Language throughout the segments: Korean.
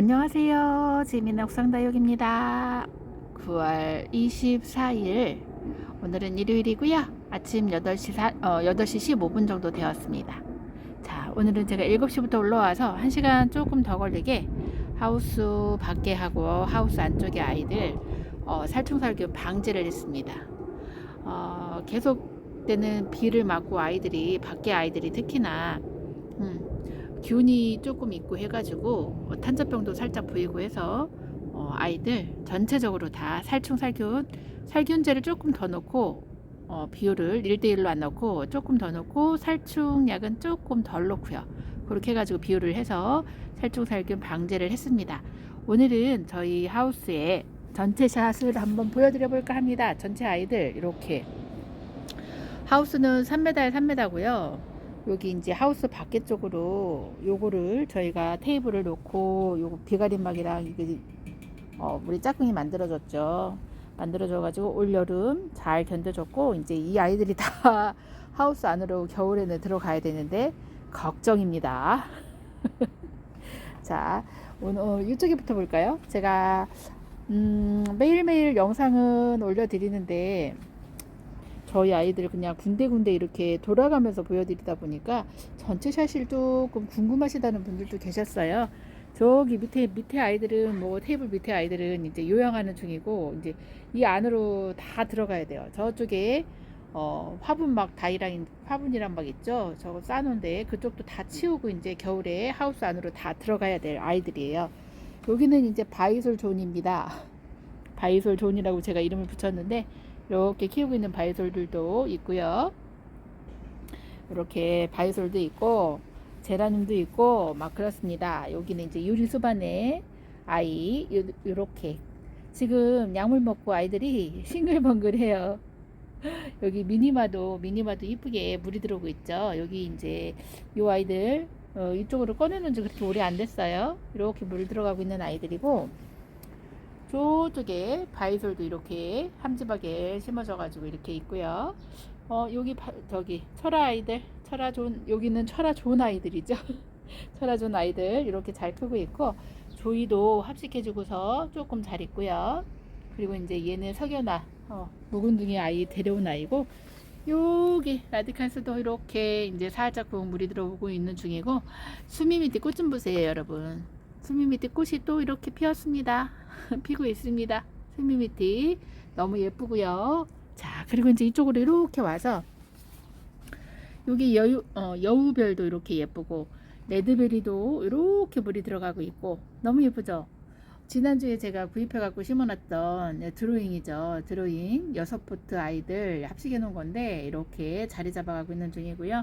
안녕하세요. 재미난 옥상다육입니다. 9월 24일 오늘은 일요일이고요. 아침 8시, 사, 어, 8시 15분 정도 되었습니다. 자, 오늘은 제가 7시부터 올라와서 1시간 조금 더 걸리게 하우스 밖에 하고 하우스 안쪽에 아이들 어, 살충살균 방제를 했습니다. 어, 계속되는 비를 맞고 아이들이 밖에 아이들이 특히나 음, 균이 조금 있고 해가지고 어, 탄저병도 살짝 보이고 해서 어, 아이들 전체적으로 다 살충살균 살균제를 조금 더 넣고 어, 비율을 1대1로 안 넣고 조금 더 넣고 살충약은 조금 덜 넣고요. 그렇게 해가지고 비율을 해서 살충살균 방제를 했습니다. 오늘은 저희 하우스에 전체 샷을 한번 보여드려 볼까 합니다. 전체 아이들 이렇게 하우스는 3m에 3m고요. 여기 이제 하우스 밖에 쪽으로 요거를 저희가 테이블을 놓고 요거 비가림막이랑 어, 우리 짝꿍이 만들어줬죠. 만들어줘가지고 올 여름 잘 견뎌줬고 이제 이 아이들이 다 하우스 안으로 겨울에는 들어가야 되는데 걱정입니다. 자 오늘 어, 이쪽에부터 볼까요? 제가 음, 매일매일 영상은 올려드리는데 저희 아이들 그냥 군데군데 이렇게 돌아가면서 보여드리다 보니까 전체 샷을 조금 궁금하시다는 분들도 계셨어요. 저기 밑에 밑에 아이들은 뭐 테이블 밑에 아이들은 이제 요양하는 중이고 이제 이 안으로 다 들어가야 돼요. 저쪽에 어, 화분 막 다이랑 화분이란 막 있죠. 저거 싸놓은데 그쪽도 다 치우고 이제 겨울에 하우스 안으로 다 들어가야 될 아이들이에요. 여기는 이제 바이솔 존입니다. 바이솔 존이라고 제가 이름을 붙였는데 이렇게 키우고 있는 바이솔들도 있고요. 이렇게 바이솔도 있고 제라늄도 있고 막 그렇습니다. 여기는 이제 유리 수반의 아이 이렇게 지금 약물 먹고 아이들이 싱글벙글해요. 여기 미니마도 미니마도 이쁘게 물이 들어오고 있죠. 여기 이제 이 아이들 어, 이쪽으로 꺼내는 지 그렇게 오래 안 됐어요. 이렇게 물 들어가고 있는 아이들이고 저쪽에 바이솔도 이렇게 함지박에 심어져 가지고 이렇게 있고요. 어 여기 바, 저기 철아 아이들 철아 좋은 여기는 철아 좋은 아이들이죠. 철아 좋은 아이들 이렇게 잘 크고 있고 조이도 합식해주고서 조금 잘 있고요. 그리고 이제 얘는 석연아 어, 묵은둥이 아이 데려온 아이고 여기 라디칸스도 이렇게 이제 살짝 물이 들어오고 있는 중이고 수미 밑에 꽃 좀 보세요 여러분 밑에 꽃이 또 이렇게 피었습니다 피고 있습니다 밑이 너무 예쁘고요 자 그리고 이제 이쪽으로 이렇게 와서 여기 여유, 어, 여우별도 이렇게 예쁘고 레드베리도 이렇게 물이 들어가고 있고 너무 예쁘죠 지난주에 제가 구입해 갖고 심어놨던 드로잉이죠. 드로잉 여섯 포트 아이들 합식해 놓은 건데 이렇게 자리 잡아가고 있는 중이고요.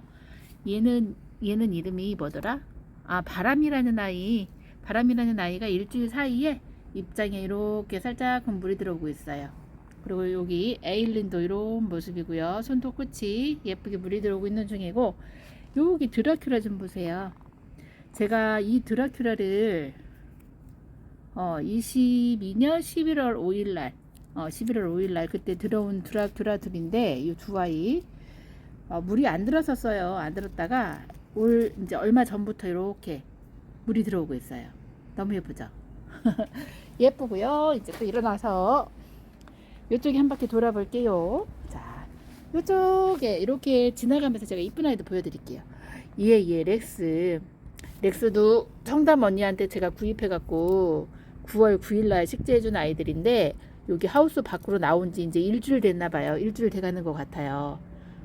얘는 얘는 이름이 뭐더라? 아 바람이라는 아이 바람이라는 아이가 일주일 사이에 입장에 이렇게 살짝 물이 들어오고 있어요. 그리고 여기 에일린도 이런 모습이고요. 손톱 끝이 예쁘게 물이 들어오고 있는 중이고 여기 드라큘라 좀 보세요. 제가 이 드라큘라를 어, 22년 11월 5일 날, 어, 11월 5일 날 그때 들어온 드라, 드라들인데 이 두 아이 어, 물이 안 들었었어요. 안 들었다가 올 이제 얼마 전부터 이렇게 물이 들어오고 있어요. 너무 예쁘죠? 예쁘고요. 이제 또 일어나서 이쪽에 한 바퀴 돌아볼게요. 자, 이쪽에 이렇게 지나가면서 제가 이쁜 아이도 보여드릴게요. 예, 예, 렉스. 렉스도 청담 언니한테 제가 구입해갖고 9월 9일날 식재해준 아이들인데 여기 하우스 밖으로 나온 지 이제 일주일 됐나 봐요. 일주일 돼가는 것 같아요.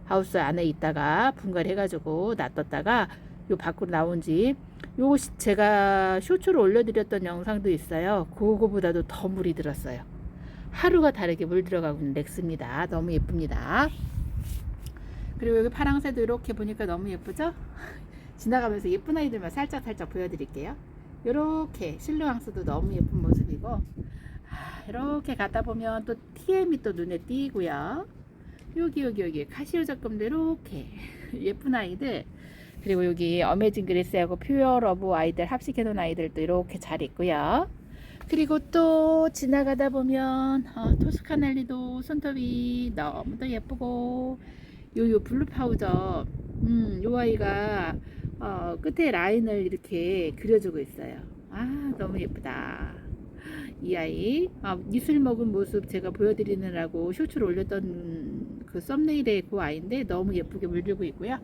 하우스 안에 있다가 분갈해가지고 놔뒀다가 요 밖으로 나온 지 요거 제가 쇼츠로 올려드렸던 영상도 있어요. 그거보다도 더 물이 들었어요. 하루가 다르게 물 들어가고 있는 렉스입니다. 너무 예쁩니다. 그리고 여기 파랑새도 이렇게 보니까 너무 예쁘죠? 지나가면서 예쁜 아이들만 살짝 살짝 보여드릴게요. 이렇게 실루앙스도 너무 예쁜 모습이고 아, 이렇게 가다 보면 또 TM이 또 눈에 띄고요. 여기 여기 여기 카시오 작품도 이렇게 예쁜 아이들 그리고 여기 어메이징 그레스하고 퓨어 러브 아이들 합식해 놓은 아이들도 이렇게 잘 있고요. 그리고 또 지나가다 보면 어, 토스카넬리도 손톱이 너무도 예쁘고 요요 블루 파우더 음, 요 아이가 어, 끝에 라인을 이렇게 그려주고 있어요. 아 너무 예쁘다. 이 아이 아, 이슬 먹은 모습 제가 보여드리느라고 쇼츠를 올렸던 그 썸네일의 그 아이인데 너무 예쁘게 물들고 있고요.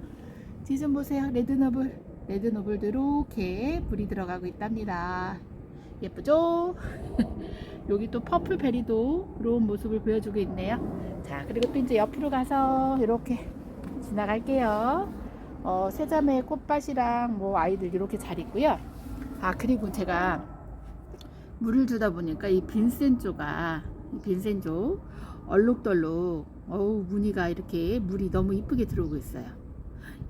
뒤 좀 보세요. 레드노블 레드노블도 이렇게 불이 들어가고 있답니다. 예쁘죠? 여기 또 퍼플베리도 그런 모습을 보여주고 있네요. 자 그리고 또 이제 옆으로 가서 이렇게 지나갈게요. 어, 세자매 꽃밭이랑 뭐 아이들 이렇게 잘 있고요. 아 그리고 제가 물을 주다 보니까 이 빈센조가 이 빈센조 얼룩덜룩 어우 무늬가 이렇게 물이 너무 이쁘게 들어오고 있어요.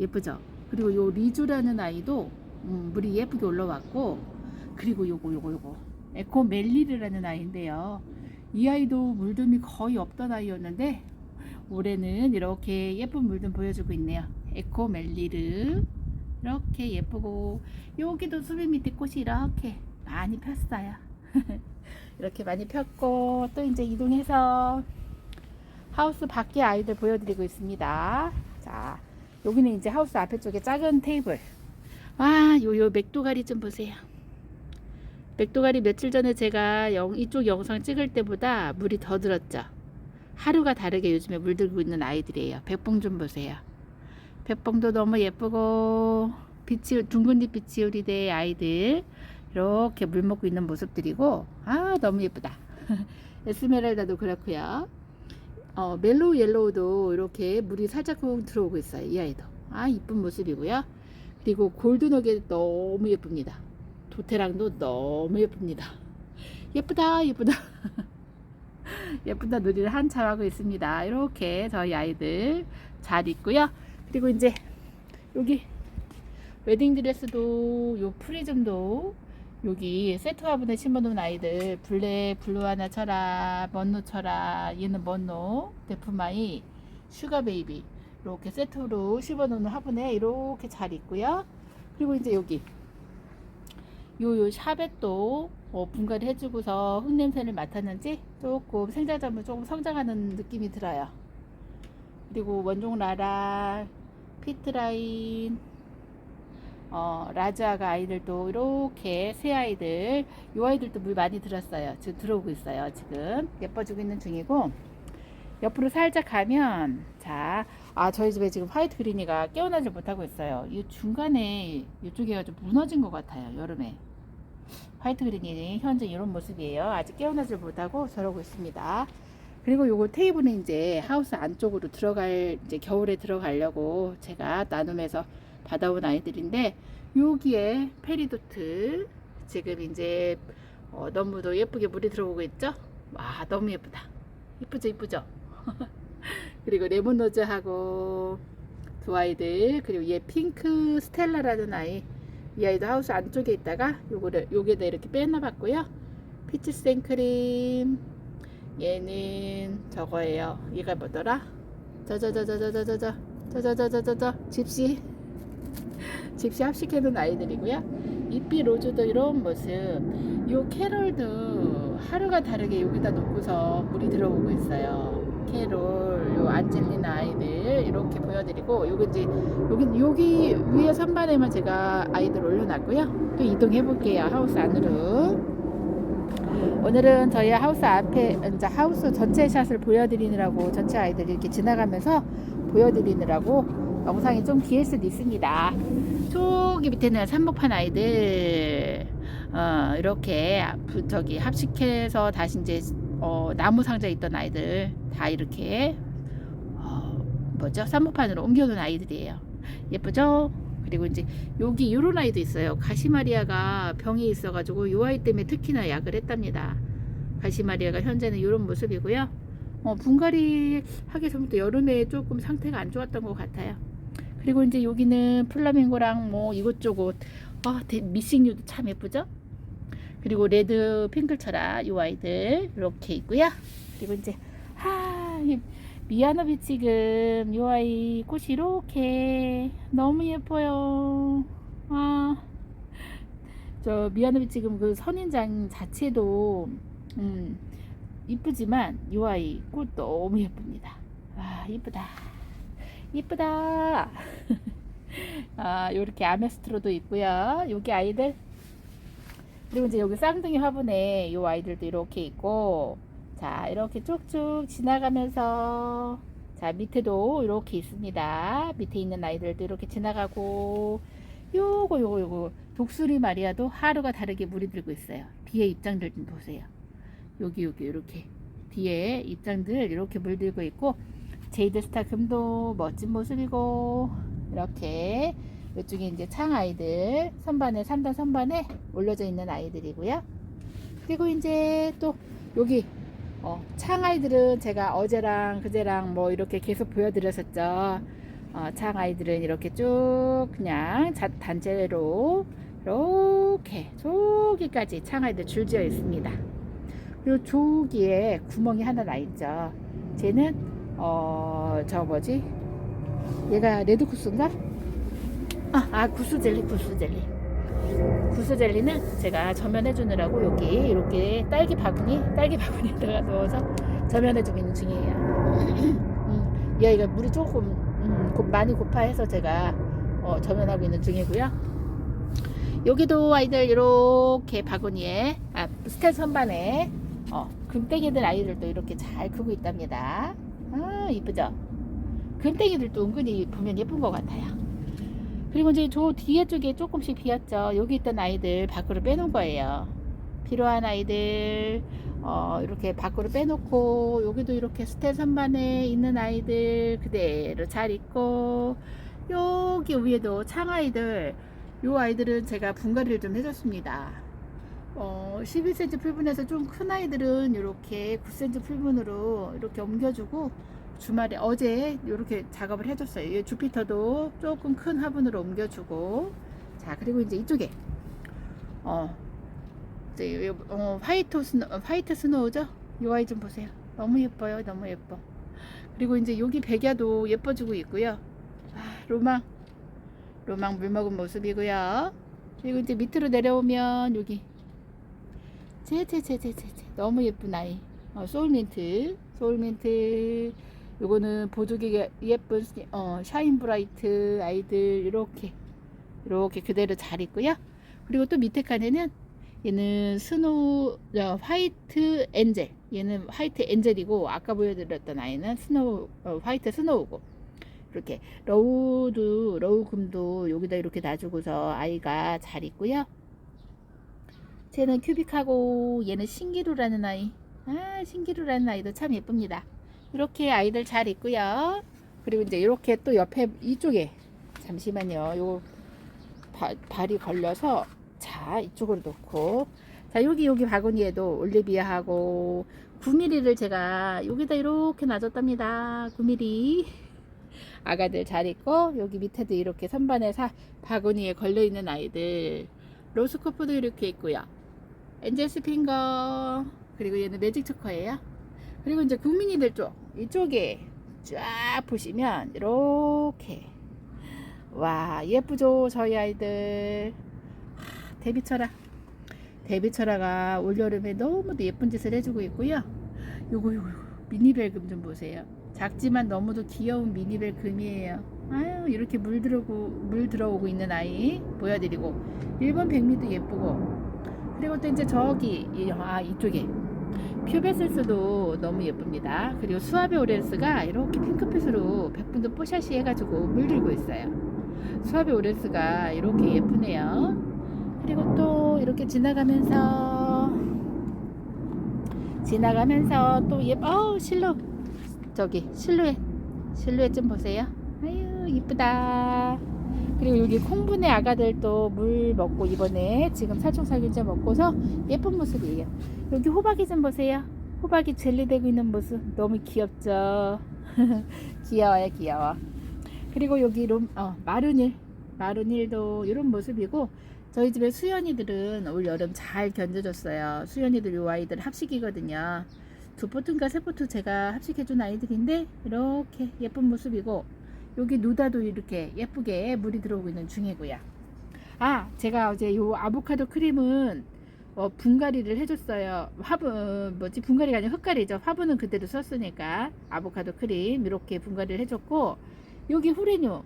예쁘죠? 그리고 요 리주라는 아이도 음, 물이 예쁘게 올라왔고 그리고 요거 요거 요거 에코 멜리르라는 아이인데요. 이 아이도 물듬이 거의 없던 아이였는데 올해는 이렇게 예쁜 물듬 보여주고 있네요. 에코 멜리르 이렇게 예쁘고 여기도 수비 밑에 꽃이 이렇게 많이 폈어요. 이렇게 많이 폈고 또 이제 이동해서 하우스 밖에 아이들 보여드리고 있습니다. 자, 여기는 이제 하우스 앞에 쪽에 작은 테이블. 와, 요 요 맥도가리 좀 보세요. 맥도가리 며칠 전에 제가 영, 이쪽 영상 찍을 때보다 물이 더 들었죠. 하루가 다르게 요즘에 물들고 있는 아이들이에요. 백봉 좀 보세요. 백봉도 너무 예쁘고 빛이 둥근잎 빛이오리대 아이들 이렇게 물 먹고 있는 모습들이고 아 너무 예쁘다. 에스메랄다도 그렇고요. 어, 멜로우 옐로우도 이렇게 물이 살짝 들어오고 있어요. 이 아이도 아 이쁜 모습이고요. 그리고 골드너겟 너무 예쁩니다. 도테랑도 너무 예쁩니다. 예쁘다 예쁘다 예쁘다 놀이를 한참 하고 있습니다. 이렇게 저희 아이들 잘 있고요. 그리고 이제 여기 웨딩 드레스도 요 프리즘도 여기 세트 화분에 심어놓은 아이들 블랙 블루 하나 쳐라 먼노 쳐라 얘는 먼노 데프마이 슈가 베이비 이렇게 세트로 심어놓은 화분에 이렇게 잘 있고요. 그리고 이제 여기 요요 샤벳도 어, 분갈이 해주고서 흙냄새를 맡았는지 조금 생자점을 조금 성장하는 느낌이 들어요. 그리고 원종 라라, 피트라인, 어, 라자가 아이들도 이렇게 새 아이들, 이 아이들도 물 많이 들었어요. 지금 들어오고 있어요. 지금 예뻐지고 있는 중이고 옆으로 살짝 가면 자, 아 저희 집에 지금 화이트 그린이가 깨어나질 못하고 있어요. 이 중간에 이쪽에가 좀 무너진 것 같아요. 여름에 화이트 그린이 현재 이런 모습이에요. 아직 깨어나질 못하고 저러고 있습니다. 그리고 요거 테이블은 이제 하우스 안쪽으로 들어갈 이제 겨울에 들어가려고 제가 나눔해서 받아온 아이들인데 여기에 페리도트 지금 이제 어, 너무도 예쁘게 물이 들어오고 있죠? 와 너무 예쁘다. 이쁘죠 이쁘죠? 그리고 레몬로즈하고 두 아이들 그리고 얘 핑크 스텔라라는 아이 이 아이도 하우스 안쪽에 있다가 요거를 요게다 이렇게 빼놔봤고요. 피치 생크림 얘는 저거예요. 얘가 뭐더라? 저저저저저저저저 저저저저저저 집시 집시 합식해놓은 아이들이고요. 이삐 로즈도 이런 모습. 요 캐롤도 하루가 다르게 여기다 놓고서 물이 들어오고 있어요. 캐롤, 요 안젤리나 아이들 이렇게 보여드리고 요기 이제 여기 여기 위에 선반에만 제가 아이들 올려놨고요. 또 이동해 볼게요. 하우스 안으로. 오늘은 저희 하우스 앞에 이제 하우스 전체 샷을 보여드리느라고 전체 아이들 이렇게 지나가면서 보여드리느라고 영상이 좀길 수도 있습니다. 저기 밑에는 삼목판 아이들 어, 이렇게 부- 저기 합식해서 다시 이제 어, 나무 상자에 있던 아이들 다 이렇게 어, 뭐죠 삼목판으로 옮겨놓은 아이들이에요. 예쁘죠? 그리고 이제 여기 요런 아이도 있어요. 가시마리아가 병이 있어가지고 요 아이 때문에 특히나 약을 했답니다. 가시마리아가 현재는 이런 모습이고요. 어, 분갈이 하기 전부터 여름에 조금 상태가 안 좋았던 것 같아요. 그리고 이제 여기는 플라밍고랑 뭐 이것저것 아, 대- 미싱류도 참 예쁘죠? 그리고 레드 핑클처라 요 아이들 이렇게 있고요. 그리고 이제 하, 이 미아노비 지금 요 아이 꽃이 이렇게 너무 예뻐요. 아, 저 미아노비 지금 그 선인장 자체도 음 이쁘지만 요 아이 꽃 너무 예쁩니다. 와 이쁘다. 이쁘다. 아 요렇게 아메스트로도 있고요. 여기 아이들 그리고 이제 여기 쌍둥이 화분에 이 아이들도 이렇게 있고 자 이렇게 쭉쭉 지나가면서 자 밑에도 이렇게 있습니다. 밑에 있는 아이들도 이렇게 지나가고 요거 요거 요거 독수리 마리아도 하루가 다르게 물이 들고 있어요. 뒤에 입장들 좀 보세요. 여기 여기 이렇게 뒤에 입장들 이렇게 물들고 있고 제이드 스타 금도 멋진 모습이고 이렇게 이쪽에 이제 창 아이들 선반에 3단 선반에 올려져 있는 아이들이고요. 그리고 이제 또 여기 어, 창 아이들은 제가 어제랑 그제랑 뭐 이렇게 계속 보여드렸었죠. 어, 창 아이들은 이렇게 쭉 그냥 자, 단체로 이렇게 저기까지 창 아이들 줄지어 있습니다. 그리고 저기에 구멍이 하나 나 있죠. 쟤는 어 저 뭐지? 얘가 레드쿠스인가? 아, 아 구스 젤리, 구스 젤리. 구스 젤리는 제가 점연해 주느라고 여기 이렇게 딸기 바구니, 딸기 바구니에다가 넣어서 점연해 주고 있는 중이에요. 음, 얘가 물이 조금 음, 곱- 많이 고파해서 제가 어, 점연하고 있는 중이고요. 여기도 아이들 이렇게 바구니에 아, 스텔 선반에 어, 금땡이들 아이들도 이렇게 잘 크고 있답니다. 아 이쁘죠? 금땡이들도 은근히 보면 예쁜 것 같아요. 그리고 이제 저 뒤에 쪽에 조금씩 비었죠. 여기 있던 아이들 밖으로 빼놓은 거예요. 필요한 아이들 어, 이렇게 밖으로 빼놓고 여기도 이렇게 스텔 선반에 있는 아이들 그대로 잘 있고 여기 위에도 창 아이들 요 아이들은 제가 분갈이를 좀 해줬습니다. 어, 11cm 풀분에서 좀 큰 아이들은 이렇게 9cm 풀분으로 이렇게 옮겨주고 주말에 어제 이렇게 작업을 해줬어요. 이 주피터도 조금 큰 화분으로 옮겨주고 자 그리고 이제 이쪽에 어, 이제 요- 어, 화이트 스노 화이트 스노우죠? 이 아이 좀 보세요. 너무 예뻐요. 너무 예뻐. 그리고 이제 여기 백야도 예뻐지고 있고요. 아, 로망 로망 물 먹은 모습이고요. 그리고 이제 밑으로 내려오면 여기 제제제제제제. 너무 예쁜 아이. 어, 소울민트. 소울민트. 요거는 보조개 예쁜 어, 샤인 브라이트 아이들 이렇게 이렇게 그대로 잘 있고요. 그리고 또 밑에 칸에는 얘는 스노우 어, 화이트 엔젤. 얘는 화이트 엔젤이고 아까 보여드렸던 아이는 스노우 어, 화이트 스노우고. 이렇게 러우도 러우금도 여기다 이렇게 놔주고서 아이가 잘 있고요. 쟤는 큐빅하고 얘는 신기루라는 아이. 아 신기루라는 아이도 참 예쁩니다. 이렇게 아이들 잘 있고요. 그리고 이제 이렇게 또 옆에 이쪽에 잠시만요. 요 바, 발이 걸려서 자 이쪽으로 놓고 자 여기 여기 바구니에도 올리비아하고 9mm를 제가 여기다 이렇게 놔줬답니다. 9mm 아가들 잘 있고 여기 밑에도 이렇게 선반에 사 바구니에 걸려 있는 아이들 로스코프도 이렇게 있고요. 엔젤 스 핑거 그리고 얘는 매직 초커예요. 그리고 이제 국민이들 쪽 이쪽에 쫙 보시면 이렇게 와 예쁘죠 저희 아이들 하, 데뷔철아 데뷔철아가 올여름에 너무도 예쁜 짓을 해주고 있고요. 요거 요거 미니벨금 좀 보세요. 작지만 너무도 귀여운 미니벨 금이에요. 아유 이렇게 물 들어오고 물 들어오고 있는 아이 보여드리고 일본 백미도 예쁘고 그리고 또 이제 저기 이, 아 이쪽에 퓨베슬스도 너무 예쁩니다. 그리고 수아베 오렌스가 이렇게 핑크빛으로 백분도 뽀샤시 해가지고 물 들고 있어요. 수아베 오렌스가 이렇게 예쁘네요. 그리고 또 이렇게 지나가면서 지나가면서 또 예뻐 어 실루 저기 실루엣 실루엣 좀 보세요. 아유 이쁘다. 그리고 여기 콩분의 아가들도 물 먹고 이번에 지금 살충살균제 먹고서 예쁜 모습이에요. 여기 호박이 좀 보세요. 호박이 젤리 되고 있는 모습 너무 귀엽죠. 귀여워요, 귀여워. 그리고 여기 롬, 어, 마르닐, 마르닐도 이런 모습이고 저희 집에 수연이들은 올 여름 잘 견뎌줬어요. 수연이들 요 아이들 합식이거든요. 두 포트인가 세 포트 제가 합식해준 아이들인데 이렇게 예쁜 모습이고 여기 누다도 이렇게 예쁘게 물이 들어오고 있는 중이고요. 아, 제가 어제 요 아보카도 크림은 어, 분갈이를 해줬어요. 화분 뭐지 분갈이가 아니라 흙갈이죠. 화분은 그대로 썼으니까 아보카도 크림 이렇게 분갈이를 해줬고 여기 후레뉴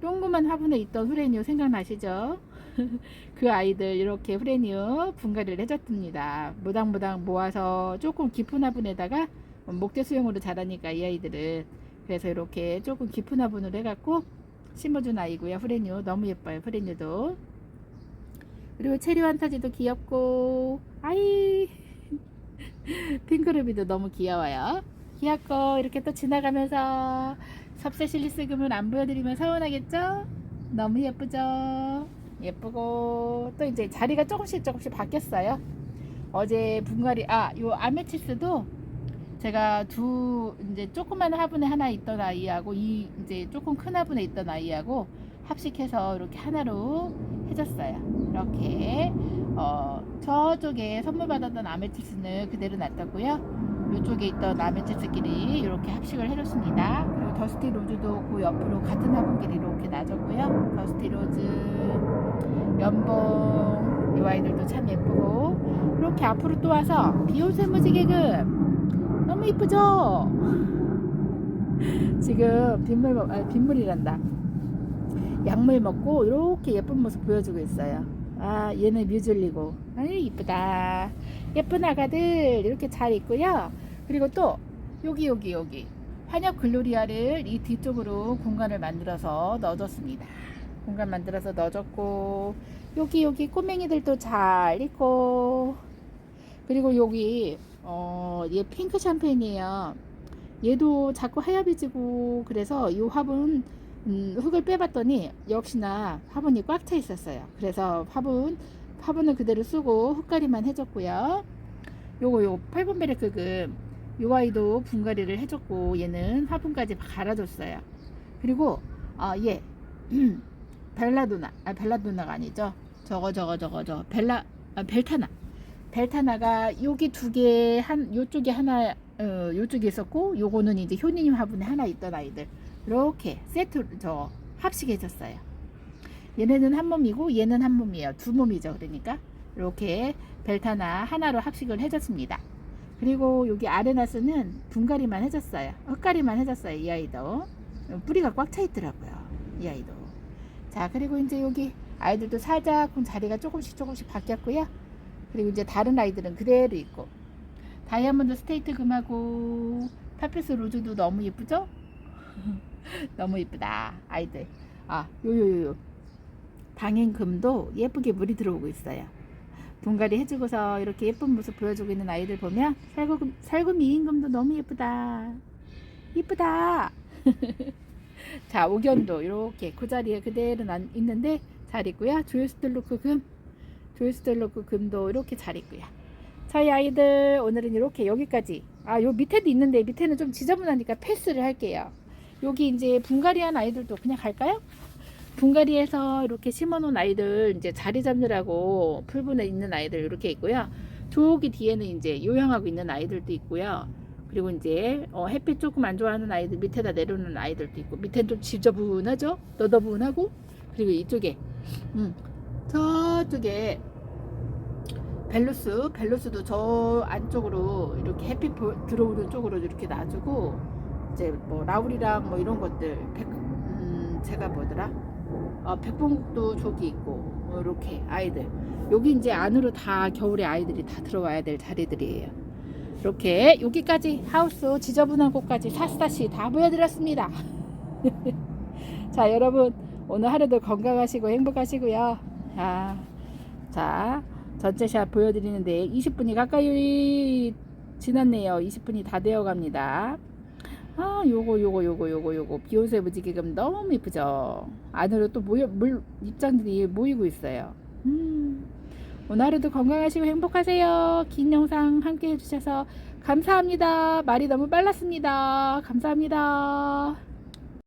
동그만 화분에 있던 후레뉴 생각나시죠? 그 아이들 이렇게 프레뉴 분갈이를 해줬습니다. 무당무당 모아서 조금 깊은 화분에다가 목재 수용으로 자라니까 이 아이들은 그래서 이렇게 조금 깊은 화분으로 해갖고 심어준 아이고요. 프레뉴 너무 예뻐요. 프레뉴도 그리고 체리 환타지도 귀엽고 아이 핑크루비도 너무 귀여워요. 귀엽고 이렇게 또 지나가면서 섭세실리스금은 안 보여드리면 서운하겠죠? 너무 예쁘죠? 예쁘고 또 이제 자리가 조금씩 조금씩 바뀌었어요. 어제 분갈이 아요 아메치스도 제가 두 이제 조그만 화분에 하나 있던 아이하고 이 이제 조금 큰 화분에 있던 아이하고 합식해서 이렇게 하나로 해줬어요. 이렇게 어 저쪽에 선물 받았던 아메치스는 그대로 놔뒀고요. 이쪽에 있던 아메치스끼리 이렇게 합식을 해줬습니다. 그리고 더스티 로즈도 그 옆으로 같은 화분끼리 이렇게 놔줬고요. 더스티 로즈, 연봉 이 아이들도 참 예쁘고 이렇게 앞으로 또 와서 비욘세 무지개금 너무 이쁘죠? 지금 빗물 먹, 아, 빗물이란다. 약물 먹고 이렇게 예쁜 모습 보여주고 있어요. 아 얘는 뮤즐리고 아유 이쁘다. 예쁜 아가들 이렇게 잘 있고요. 그리고 또 여기 여기 여기 환엽 글로리아를 이 뒤쪽으로 공간을 만들어서 넣어줬습니다. 공간 만들어서 넣어줬고 여기 여기 꼬맹이들도 잘 있고 그리고 여기 어 얘 핑크 샴페인이에요. 얘도 자꾸 하얗게 지고 그래서 이 화분 음, 흙을 빼봤더니 역시나 화분이 꽉 차 있었어요. 그래서 화분 화분은 그대로 쓰고 흙가리만 해줬고요. 요거 요 8번 베레크금 요 아이도 분갈이를 해줬고 얘는 화분까지 갈아줬어요. 그리고 아얘 벨라도나 아 벨라도나가 아니죠. 저거 저거 저거 저 벨라 아, 벨타나 벨타나가 여기 두 개 한 요쪽에 하나 어, 요쪽에 있었고 요거는 이제 효니님 화분에 하나 있던 아이들 이렇게 세트 저 합식해줬어요. 얘네는 한 몸이고 얘는 한 몸이에요. 두 몸이죠. 그러니까 이렇게 벨타나 하나로 합식을 해줬습니다. 그리고 여기 아레나스는 분갈이만 해줬어요. 흙가리만 해줬어요. 이 아이도 뿌리가 꽉 차 있더라고요. 이 아이도. 자 그리고 이제 여기 아이들도 살짝 자리가 조금씩 조금씩 바뀌었고요. 그리고 이제 다른 아이들은 그대로 있고. 다이아몬드 스테이트 금하고 파피스 로즈도 너무 예쁘죠? 너무 예쁘다 아이들. 아 요요요요. 방행금도 예쁘게 물이 들어오고 있어요. 분갈이 해주고서 이렇게 예쁜 모습 보여주고 있는 아이들 보면 살구금, 살구 미 인금도 너무 예쁘다. 예쁘다. 자 오견도 이렇게 그 자리에 그대로 난 있는데 잘 있고요. 조이스텔로크 금 조이스텔로크 금도 이렇게 잘 있고요 저희 아이들 오늘은 이렇게 여기까지 아 요 밑에도 있는데 밑에는 좀 지저분하니까 패스를 할게요 여기 이제 분갈이한 아이들도 그냥 갈까요? 분갈이해서 이렇게 심어놓은 아이들 이제 자리 잡느라고 풀분에 있는 아이들 이렇게 있고요. 저기 뒤에는 이제 요양하고 있는 아이들도 있고요. 그리고 이제 어, 햇빛 조금 안 좋아하는 아이들 밑에다 내려오는 아이들도 있고 밑에는 좀 지저분하죠? 너더분하고 그리고 이쪽에 음, 저쪽에 벨루스 벨루스도 저 안쪽으로 이렇게 햇빛 보- 들어오는 쪽으로 이렇게 놔주고 이제 뭐 라울이랑 뭐 이런 것들 백, 음, 제가 뭐더라? 어, 백봉국도 저기 있고 뭐 이렇게 아이들. 여기 이제 안으로 다 겨울에 아이들이 다 들어와야 될 자리들이에요. 이렇게 여기까지 하우스 지저분한 곳까지 사스다시 다 보여드렸습니다. 자 여러분 오늘 하루도 건강하시고 행복하시고요 아, 자 전체 샷 보여드리는데 20분이 가까이 지났네요. 20분이 다 되어 갑니다. 아 요거 요거 요거 요거 요거. 비오세 무지개금 너무 이쁘죠? 안으로 또 모여 물 입장들이 모이고 있어요. 음 오늘 하루도 건강하시고 행복하세요. 긴 영상 함께 해주셔서 감사합니다. 말이 너무 빨랐습니다. 감사합니다